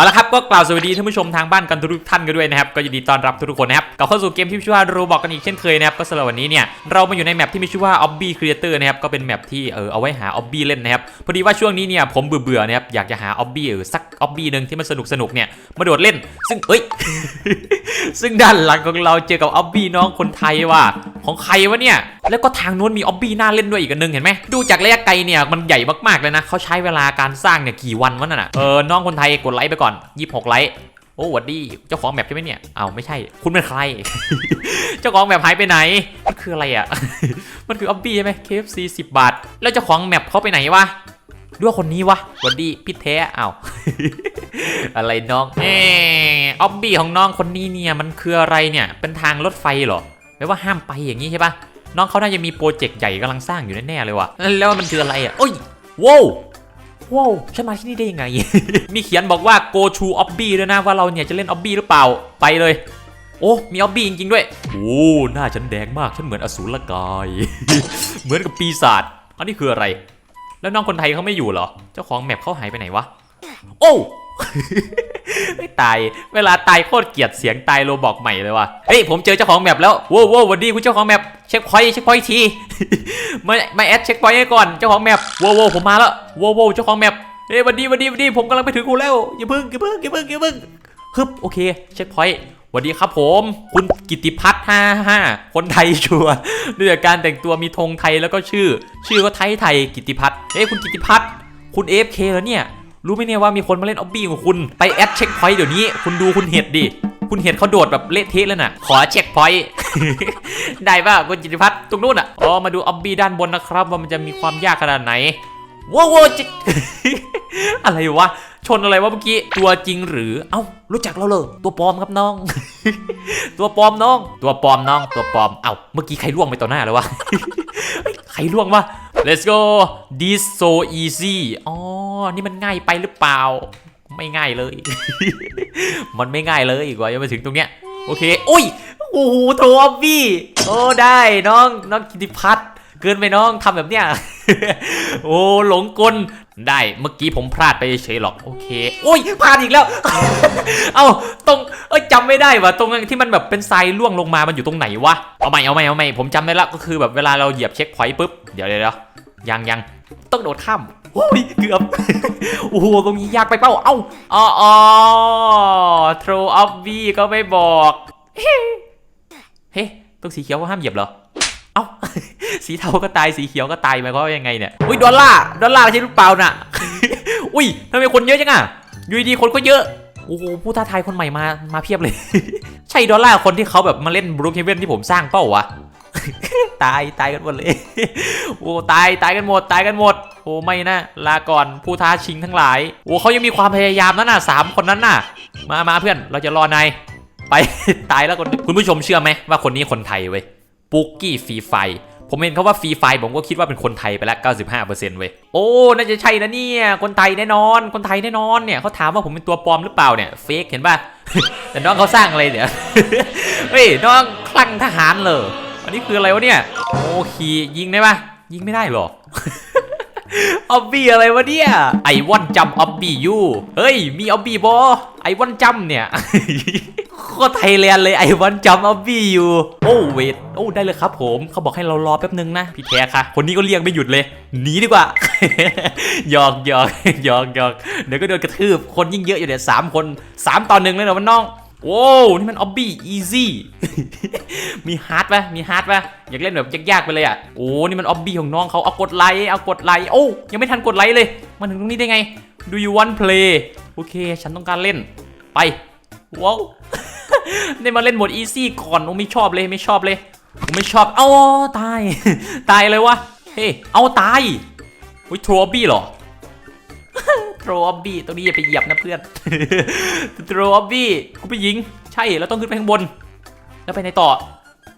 เอาละครับก็กล่าวสวัสดีท่านผู้ชมทางบ้านกันทุกท่านกันด้วยนะครับก็ยินดีต้อนรับทุกคนนะครับกลับเข้าสู่เกมที่ชื่อว่ารูบอกกันอีกเช่นเคยนะครับก็สำหรับวันนี้เนี่ยเรามาอยู่ในแมปที่มีชื่อว่า Obby Creator นะครับก็เป็นแมปที่เออเอาไว้หา Obby เล่นนะครับพอดีว่าช่วงนี้เนี่ยผมเบื่อๆนะครับอยากจะหา Obby เออสัก Obby หนึ่งที่มันสนุกสนุกเนี่ยมาโดดเล่น ซึ่งเอ้ยซึ่งด้านหลังของเราเจอกับ Obby น้องคนไทยว่ะ ของใครวะเนี่ย แล้วก็ทางนู้นมี Obby น่าเล่นด้วยอีกอันนึงเห็นไหม ดูจากระยะไกลเนี่ยมันใหญ่มากๆเลยนะ เขาใช้เวลาการสร้างเนี่ยกี่วันวะนั่นน่ะ เออ น้องคนไทยกดไลค์ไปก่อน 26 ไลค์โอ้หวัดดีเจ้าของแมปใช่ไหมเนี่ยเอาไม่ใช่ คุณเป็นใคร เจ้าของแมปหายไปไหน มันคืออะไรอะ มันคือออบบี้ใช่ไหม KFC 10 บาท แล้วเจ้าของแมปเขาไปไหนวะดูว่าคนนี้วะวัดดีพี่แท้อ้าวอะไรน้องเอออบบี้ของน้องคนนี้เนี่ยมันคืออะไรเนี่ย เป็นทางรถไฟเหรอ แปลว่าห้ามไปอย่างนี้ใช่ปะน้องเขาน่าจะมีโปรเจกต์ใหญ่กำลังสร้างอยู่แน่ๆเลยว่ะแล้วมันคืออะไรอะโอ้ยว้าวว้าวฉันมาที่นี่ได้ยังไง มีเขียนบอกว่า go to obby ด้วยนะว่าเราเนี่ยจะเล่น obby หรือเปล่าไปเลย โอ้มี obby จริงๆด้วย โอ้หน้าฉันแดงมากฉันเหมือนอสูรกาย เหมือนกับปีศาจอันนี้คืออะไร แล้วน้องคนไทยเขาไม่อยู่เหรอ เจ้าของแมปเขาหายไปไหนวะ โอ้ ไม่ตาย เวลาตายโคตรเกลียดเสียงตายโรบอกใหม่เลยว่ะ เฮ้ยผมเจอเจ้าของแมปแล้วโว้วว้วสวัสดีคุณเจ้าของแมปเช็คพอยต์เช็คพอยต์ทีมามาแอดเช็คพอยต์ให้ก่อนเจ้าของแมปโว้วว้วผมมาแล้วโว้วว้วเจ้าของแมปเฮ้ยวัสดีวัสดีวัสดีผมกำลังไปถึงคุณแล้วอย่าพิ่งอย่าพิ่งอย่าพิ่งอย่าพิ่งฮึบโอเคเช็คพอยต์วัสดีครับผม คุณกิติพัฒน์ห้าห้าคนไทยชัวร์ด้วยการแต่งตัวมีธงไทยแล้วก็ชื่อ ชื่อก็ไทยไทยกิติพัฒน์เฮ้ยคุณกิติพัฒน์คุณ AFK แล้วเนี่ย รู้ไหมเนี่ยว่ามีคนมาเล่นออบบี้ของคุณไปแอดเช็คพอยต์เดี๋ยวนี้ คุณดูคุณเห็ดดิคุณเห็ดเขาโดดแบบเละเทะแล้วน่ะ ขอเช็คพอยต์ได้ป่ะคุณจิติพัฒน์ตรงนู้นอะอ๋อมาดูออบบี้ด้านบนนะครับ ว่ามันจะมีความยากขนาดไหนว้าวจิอะไรวะชนอะไรวะเมื่อกี้ตัวจริงหรือ เอ้ารู้จักเราเลยตัวปลอมครับน้อง ตัวปลอมน้อง ตัวปลอมน้อง ตัวปลอมเอ้าเมื่อกี้ใครล่วงไปต่อหน้าเลยวะใครล่วงวะ let's go this so easy อ๋อ นี่มันง่ายไปหรือเปล่า ไม่ง่ายเลย มันไม่ง่ายเลยกว่าจะมาถึงตรงเนี้ย โอเค อุ้ย โอ้โหโทรออบบี้ โอ้ ได้น้อง น้องกิติพัฒน์เกินไปน้องทำแบบเนี้ย โอ้ หลงกล ได้ เมื่อกี้ผมพลาดไปเฉยหรอก โอเค โอ้ยพลาดอีกแล้ว เอ้า ตรง เอ้ยจำไม่ได้ว่ะ ตรงที่มันแบบเป็นทรายล่วงลงมา มันอยู่ตรงไหนวะ เอาใหม่ เอาใหม่ เอาใหม่ ผมจำได้ละ ก็คือแบบเวลาเราเหยียบเช็คพอยต์ปุ๊บ เดี๋ยวเดี๋ยวเดี๋ ยังยังต้องโดดข้ามโอ้ยเกือบโอ้โหตรงนี้ยากไปเป้าเอ้าอ๋ออ๋อ throw up V ก็ไม่บอกเฮ้เฮ้ตรงสีเขียวก็ห้ามเหยียบเหรอเอ้าสีเทาก็ตายสีเขียวก็ตายหมายความว่ายังไงเนี่ยอุ้ยดอลล่าดอลล่าใช่หรือเปล่าน่ะอุ้ยทำไมคนเยอะจังอะอยู่ดีคนก็เยอะโอ้โหผู้ท้าทายคนใหม่มามาเพียบเลย ใช่ดอลล่าคนที่เขาแบบมาเล่นบรูคเฮเว่นที่ผมสร้างเป้าวะ ตายตายกันหมดเลย โอ้ตายตายกันหมดตายกันหมด โอ้ไม่นะลาก่อนผู้ท้าชิงทั้งหลาย โอ้เขายังมีความพยายามนั่นน่ะสามคนนั้นน่ะ มามาเพื่อนเราจะรอนายไปตายแล้วคนคุณผู้ชมเชื่อไหมว่าคนนี้คนไทยเว้ยปุกกี้ฟรีไฟผมเห็นเขาว่าฟรีไฟผมก็คิดว่าเป็นคนไทยไปแล้ว 95%เว้ย โอ้ น่าจะใช่นะเนี่ย คนไทยแน่นอน คนไทยแน่นอนเนี่ยเขาถามว่าผมเป็นตัวปลอมหรือเปล่าเนี่ย เฟกเห็นป่ะ แต่น้องเขาสร้างอะไรเนี่ย เฮ้ย น้องคลั่งทหารเหร อันนี้คืออะไรวะเนี่ย โอ้ขี่ยิงได้ปะยิงไม่ได้หรอออบบี้อะไรวะเนี่ย ไอวอนจัมออบบี้ยูเฮ้ย มีออบบี้บอไอวอนจัมเนี่ยโคตรไทยแลนด์เลยไอวอนจัมออบบี้ยูโอ้เวทโอ้ได้เลยครับผมเขาบอกให้เรารอแป๊บนึงนะ พี่แท้ค่ะ คนนี้ก็เรียกไม่หยุดเลยหนีดีกว่าหยอกหยอกหยอกหยอกเดี๋ยวก็โดนกระทืบคนยิ่งเยอะอยู่เนี่ยวสามคนสามต่อหนึ่งเลยเหรอมันน้อง โว้วนี่มันออบบี้อีซี่มีฮาร์ดปะมีฮาร์ดปะอยากเล่นแบบยากๆไปเลยอะโอ้นี่มันออบบี้ของน้องเขาเอากดไลค์เอากดไลค์โอ้ยังไม่ทันกดไลค์เลยมาถึงตรงนี้ได้ไง Do you want play โอเค ฉันต้องการเล่นไปว้าวได้มาเล่นโหมดอีซี่ก่อนโอ้ไม่ชอบเลยไม่ชอบเลยผมไม่ชอบเอาตาย ตายเลยวะเฮ้เอาตายอุ้ยทัวรอบี้เหรอ โทรออบบี้ตรงนี้อย่าไปเหยียบนะเพื่อนโทรออบบี้กูไปยิง ใช่แล้วต้องขึ้นไปข้างบน แล้วไปไหนต่อ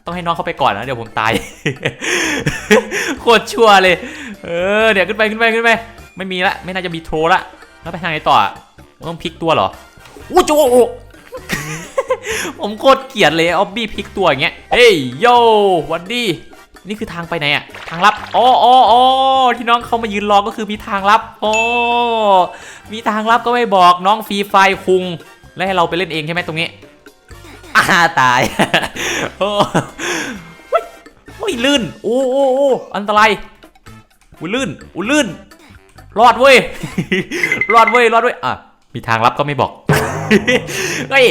ต้องให้น้องเขาไปก่อนนะเดี๋ยวผมตาย โคตรชั่วเลย เออเดี๋ยวขึ้นไปขึ้นไปขึ้นไป ไม่มีละไม่น่าจะมีโทรละ แล้วไปทางไหนต่ออะต้องพลิกตัวเหรออู้จูผมโคตรเกลียดเลยออบบี้พลิกตัวอย่างเงี้ย เฮ้ยโยวันดี นี่คือทางไปไหนอะทางลับอ๋ออ๋ออ๋อที่น้องเขามายืนรอก็คือมีทางลับโอ้มีทางลับก็ไม่บอกน้องฟรีไฟคุง แล้วให้เราไปเล่นเองใช่ไหมตรงนี้อ่าตายโอ้เฮ้ยเฮ้ยลื่นโอ้โอ้โอ้อันตรายอุ้ยลื่นอุ้ยลื่น รอดเว้ย รอดเว้ย รอดเว้ย อะ มีทางลับก็ไม่บอก เฮ้ย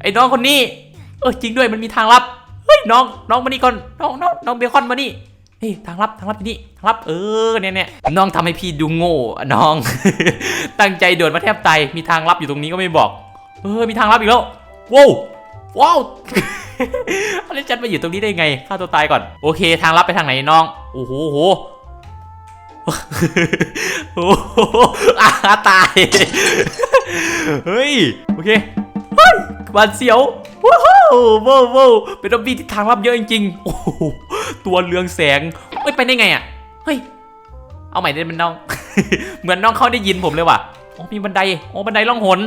ไอ้น้องคนนี้ เออจริงด้วยมันมีทางลับ เฮ้ยน้องน้องมานี่ก่อนน้องน้องน้องเบคอนมานี่เฮ้ยทางลับทางลับที่นี่ทางลับเออเนี่ยเนี่ยน้องทำให้พี่ดูโง่อน้อง ตั้งใจโดดมาแทบตายมีทางลับอยู่ตรงนี้ก็ไม่บอก เออมีทางลับอีกแล้วว้าวว้าวแล้วฉันมาอยู่ตรงนี้ได้ไงฆ่าตัวตายก่อน โอเค ทางลับไปทางไหนน้องโอ้โหโอ้โหโอ้โหอาตายเฮ้ยโอเค เฮ้ยหวานเสียวว้าวว้าวว้าวเป็นดอบบี้ที่ทางลับเยอะจริงๆโอ้โหตัวเรืองแสงเฮ้ยไปได้ไงอะเฮ้ยเอาใหม่ได้มันน้อง เหมือนน้องเขาได้ยินผมเลยว่ะโอ้มีบันไดโอ้บันไดล่องหน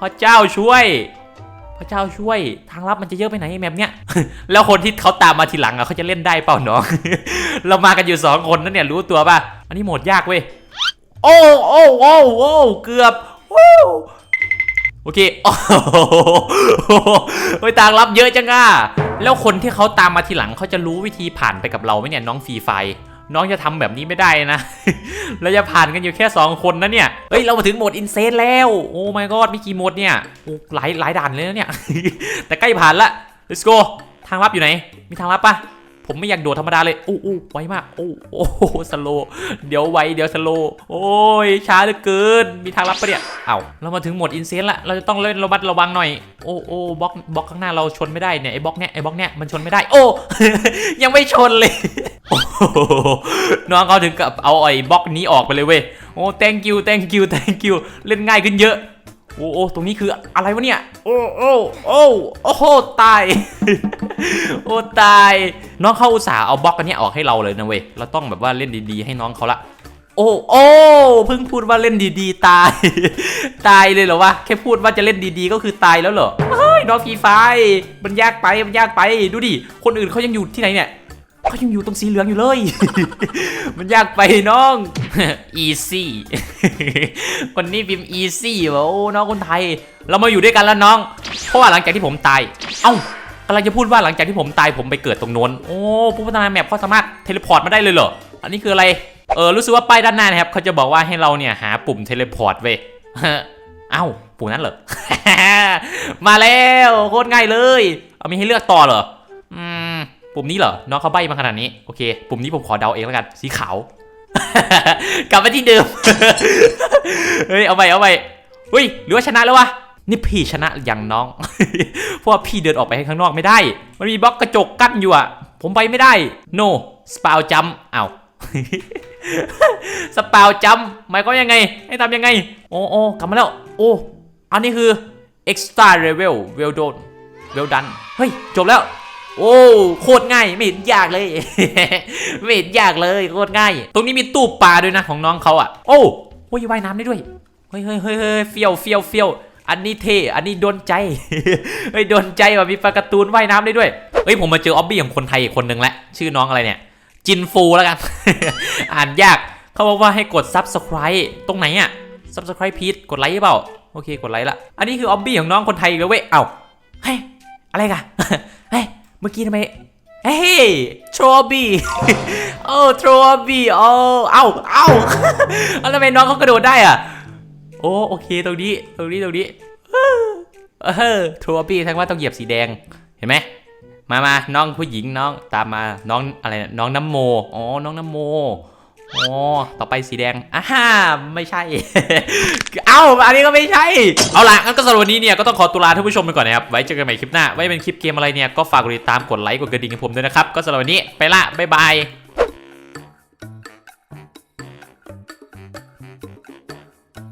พระเจ้าช่วย พระเจ้าช่วย ทางลับมันจะเยอะไปไหนแบบเนี้ยแล้วคนที่เขาตามมาทีหลังอะเขาจะเล่นได้เปล่าน้องเรามากันอยู่สองคนนั่นเนี่ยรู้ตัวป่ะอันนี้โหมดยากเว้ยโอ้โอ้โอ้โอ้เกือบโอ้ โอเคโอ้โหเฮ้ยทางลับเยอะจังอะแล้วคนที่เขาตามมาทีหลังเขาจะรู้วิธีผ่านไปกับเราไหมเนี่ยน้องฟรีไฟ น้องจะทำแบบนี้ไม่ได้นะเราจะผ่านกันอยู่แค่ 2 คนนะเนี่ย เฮ้ย เรามาถึงโหมดอินเซนแล้ว โอ้ my god มีกี่โหมดเนี่ยโอ้หลายหลายด่านเลยนะเนี่ย แต่ใกล้ผ่านละ let's go ทางลับอยู่ไหน มีทางลับปะ ผมไม่อยากโดดธรรมดาเลยโอ้โอ้ไวมากโอ้โอ้สโลเดี๋ยวไวเดี๋ยวสโลโอ้ยช้าเหลือเกินมีทางลับปะเนี่ยเอ้าเรามาถึงหมดอินเซนละเราจะต้องเล่นระมัดระวังหน่อยโอ้โอ้บล็อกบล็อกข้างหน้าเราชนไม่ได้เนี่ยไอ้บล็อกเนี้ยไอ้บล็อกเนี้ยมันชนไม่ได้ โอ้ยังไม่ชนเลยน้องเขาถึงกับเอาไอ้บล็อกนี้ออกไปเลยเว้ยโอ้ thank you thank you thank you เล่นง่ายขึ้นเยอะ โอ้โอ้ตรงนี้คืออะไรวะเนี่ย โอ้โอ้โอ้โอ้โหตาย โอ้ตาย น้องเขาอุตส่าห์เอาบล็อกกันเนี้ยออกให้เราเลยนะเว้ย เราต้องแบบว่าเล่นดีๆ ให้น้องเขาละ โอ้โอ้เพิ่งพูดว่าเล่นดีๆ ตาย ตายเลยเหรอวะ แค่พูดว่าจะเล่นดีๆ ก็คือตายแล้วเหรอเฮ้ยน้องฟรีไฟร์มันยากไป มันยากไป ดูดิ คนอื่นเขายังอยู่ที่ไหนเนี่ยเขายังอยู่ตรงสีเหลืองอยู่เลย มันยากไปน้อง easy คนนี้พิมพ์ easy วะโอ้น้องคนไทย เรามาอยู่ด้วยกันแล้วน้อง เพราะว่าหลังจากที่ผมตาย เอ้ากำลังจะพูดว่าหลังจากที่ผมตายผมไปเกิดตรงโน้น โอ้ผู้พัฒนาแมปเขาสามารถเทเลพอร์ตมาได้เลยเหรอ อันนี้คืออะไร เออรู้สึกว่าป้ายด้านหน้านะครับเขาจะบอกว่าให้เราเนี่ยหาปุ่มเทเลพอร์ตเว้ยเอ้าปุ่มนั้นเหรอ มาแล้วโคตรง่ายเลย เอามีให้เลือกต่อเหรอ อืมปุ่มนี้เหรอ น้องเขาใบมาขนาดนี้ โอเค ปุ่มนี้ผมขอเดาเองแล้วกัน สีขาว กลับมาที่เดิม เฮ้ย เอาไปเอาไปเฮ้ย หรือว่าชนะแล้ววะ นี่พี่ชนะอย่างน้อง เพราะว่าพี่เดินออกไปข้างนอกไม่ได้ มันมีบล็อกกระจกกั้นอยู่อะผมไปไม่ได้ no สปาวจัมอ้าวสปาวจัมหมายความยังไง ให้ทำยังไง โอ้โอ้กลับมาแล้ว โอ้ อันนี้คือ extra level well done well done เฮ้ย จบแล้ว โอ้โคตรง่ายไม่เห็นยากเลย ไม่เห็นยากเลยโคตรง่าย ตรงนี้มีตู้ปลาด้วยนะของน้องเขาอะ โอ้โอ้ยว่ายน้ำได้ด้วย เฮ้ยเฮ้ยเฮ้ยเฮ้ยเฟี้ยวเฟี้ยวเฟี้ยวอันนี้เท่ อันนี้โดนใจเฮ้ยโดนใจว่ะมีปลาการ์ตูนว่ายน้ำได้ด้วย เฮ้ยผมมาเจอออบบี้ของคนไทยอีกคนนึงแล้วชื่อน้องอะไรเนี่ย จินฟูแล้วกัน อ่านยาก เขาบอกว่าให้กด subscribe ตรงไหนอะ subscribe พีทกดไลค์เปล่า โอเคกดไลค์ละ อันนี้คือออบบี้ของน้องคนไทยอีกแล้วเว้ย เอ้า เฮ้ย อะไรกัน เมื่อกี้ทำไมเฮ้ยทรบี้โอ้ทรบี้โอ้เอ้าเอ้าแล้วทำไมน้องเขากระโดดได้อะ โอ้โอเคตรงนี้ตรงนี้ตรงนี้เออทรบี้ทั้งว่าต้องเหยียบสีแดงเห็นไหมมามาน้องผู้หญิงน้องตามมาน้องอะไรน้องน้ำโมอ๋อน้องน้ำโม อ๋อต่อไปสีแดงอ่าฮ่าไม่ใช่ เอ้า อันนี้ก็ไม่ใช่ เอาล่ะงั้นก็สำหรับวันนี้เนี่ยก็ต้องขอตุลาท่านผู้ชมไปก่อนนะครับ ไว้เจอกันใหม่คลิปหน้า ไว้เป็นคลิปเกมอะไรเนี่ยก็ฝากกดติดตาม กดไลค์ กดกระดิ่งให้ผมด้วยนะครับ ก็สำหรับวันนี้ไปละ บ๊ายบาย